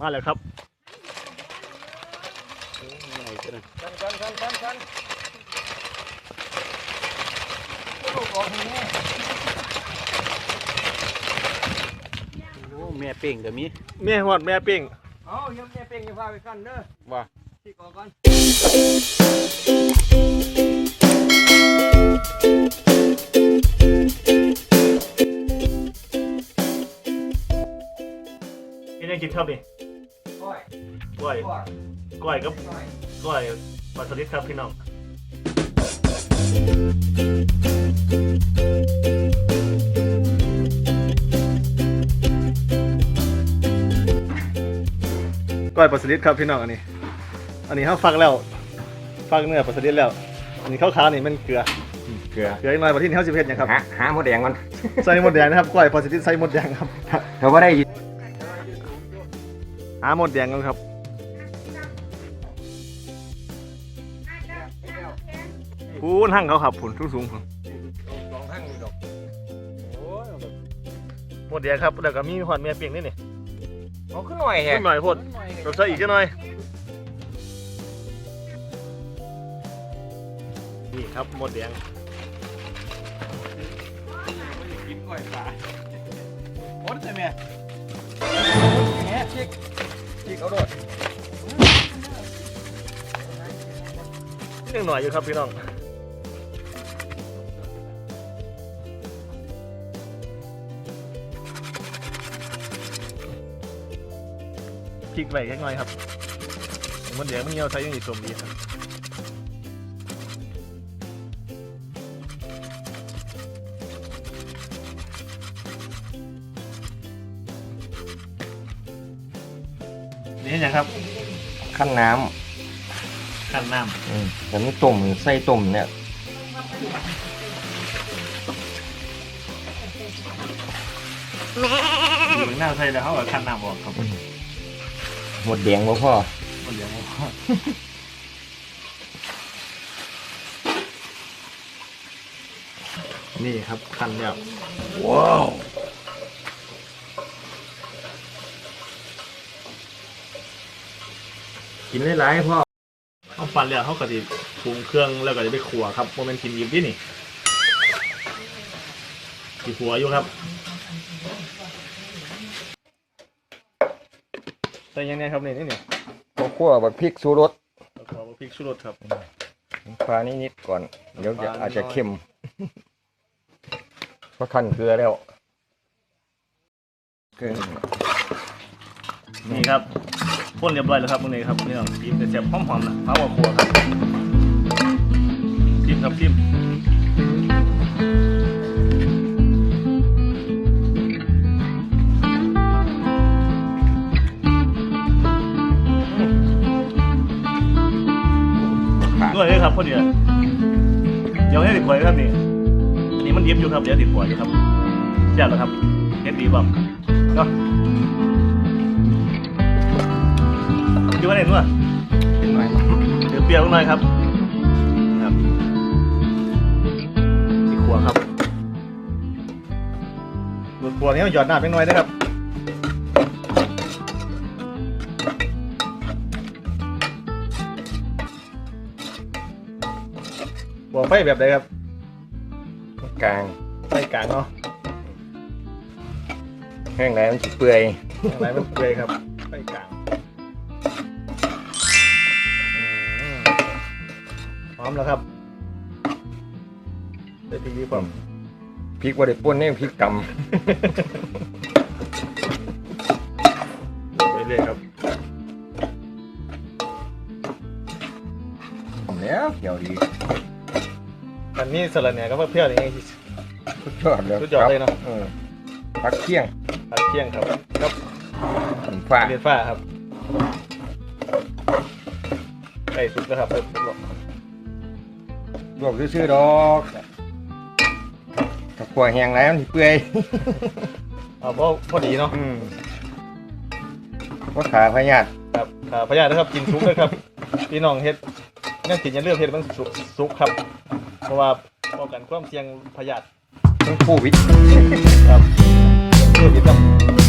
มาแล้วครับโอ้ยไหนกันนะกันกันกันกันกันโอ้แม่เป่งก็มีแม่หอดแม่ปิ้งเอายังแม่เป่งจะพาไปกันเด้อว่าที่ก่อกันนี่ยังกินครับนี่ก้อย ก้อยก้อยก้อยกับก้อยก้อยปลาสลิดครับพี่น้องก้อยปลาสลิดครับพี่น้องอันนี้ อันนี้เขาฟักแล้วฟักเนื้อปลาสลิดแล้ว อันนี้ข้าวขาวๆนี่มันเกลือ เกลือเกลืออีกหน่อยประที่นี่เขาสิบเพ็ดนะครับ หาหาหมดแดงก่อนใส่หมดแดงนะครับก้อยปลาสลิดใส่หมดแดงครับเธอว่าได้ยินหาหมดแดงกันครับ พูนหั่งเขาครับผุนสูงสูงๆพุ่นสองข้างนี่ดอกโอ้ยหมดแดงครับแล้วก็มีหอดเมียเปียงนี่นี่เอาขึ้นหน่อยแฮะขึ้นหน่อยพดเราใส่อีกแค่หน่อยนี่ครับหมดแดงกินก้อยปลาโอ้ยใช่ไหมแหมชิกชิกเอาโดดยังหน่อยอยู่ครับพี่น้อง พริกไว้แค่หน่อยครับหมดแดงมันเหี่ยวใส่ยังอีกสมดีครับนี่ยังครับขั้นน้ขั้นน้ำอืมแต่ไม่ต้มใส่ต้มเนี่ยำอยู่ข้างหน้าใส่แล้วเขาก็ขั้นน้ำออกครับ หมดแดงบ่พ่อมันเดี๋ยวผมนี่ครับขั้นแล้วว้าวกินหลายๆพ่อเขาปั่นแล้วเขาก็จะปรุงเครื่องแล้วก็จะไปขัวครับโมเมนต์กินยิบดินี่กี่ขัวอยู่ครับ แต่ยังไงครับนี่นี่นี่ข้าวคั่วบักพริกสูรสแล้วก็พริกชูรสครับปลานิดๆก่อน เดี๋ยวจะปลานิดหน่อยอาจจะเค็ม เพราะขั้นเกลือแล้วเกลือนี่ครับพ่นเรียบร้อยแล้วครับตรงนี้ครับนี่น้องพิมพ์เสียบหอมๆนะเอาหัวขัวครับพิมพ์ครับพิมพ์ ขาดด้วยเลยครับพอดีเดี๋ยวให้ติดปล่อยครับนี่อันนี้มันดิบอยู่ครับเดี๋ยวติดปล่อยอยู่ครับแซ่บแล้วครับเฮ็ดดีบ่เนาะดูว่าไหนนู่นเป็นหน่อยเดี๋ยวเปรี้ยวหน่อยครับครับที่ขัวครับหลุดขัวนี้หยอดน้ำเป็นหน่อยนะครับ บอกไฟแบบไหนครับ กลางไฟกลางเนาะแห้งแล้วมันจะเปื่อยอะไรมันเปื่อยครับไฟกลางอืมพร้อมแล้วครับได้พริกดีกว่าพริกว่าได้ป่นเนี่ยพริกกไปเรื่อยครับำแล้วเกี่ยวดี อันนี้สลัดเนี่ยก็เพื่อนอย่างงี้สุดยอดเลยสุดยอดเลยเนอะ ออพักเที่ยงผัดเที่ยงครับครับผมฟ้าเรียนฟ้าครับไก่สุกนะครับเพิ่มบอกลวกซื่อๆดอกถ้าขัวแห้งแล้วมันสิเปื่อยเอาพอพอดีเนาะอืมว่าขาพยาธิครับขาพญานะครับกินสุกเลยครับพี่น้องเฮ็ดนั่นกินอย่าเลือกเฮ็ดมันสุกสุกครับเพ ราะว่าป้องกันความเสี่ยงพยาธิทั้งโควิดครับเพื่อพิษครับ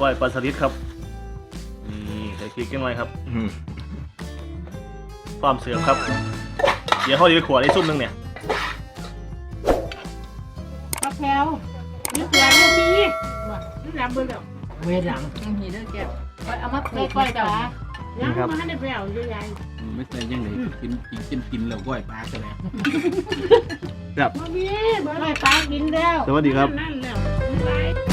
ก้อยปลาสลิดครับนี่ใส่พริกกันหน่อยครับความเสือครับ เดี๋ยวเขาจะไปขวดไอ้ซุ่มนึงเนี่ยมะแพร้าวนี่เกลือนี่พี่นี่ลำเบิ่งแล้วเวหลังยังหีเด้อแก้วเอามาใส่ก้อยปลายังมาให้ได้แปลวยังไงไม่ใช่ยังไงกินกินกินกินแล้วก้อยปลากันแล้วครับมาพี่ก้อยปลากินแล้ว สวัสดีครับนั่น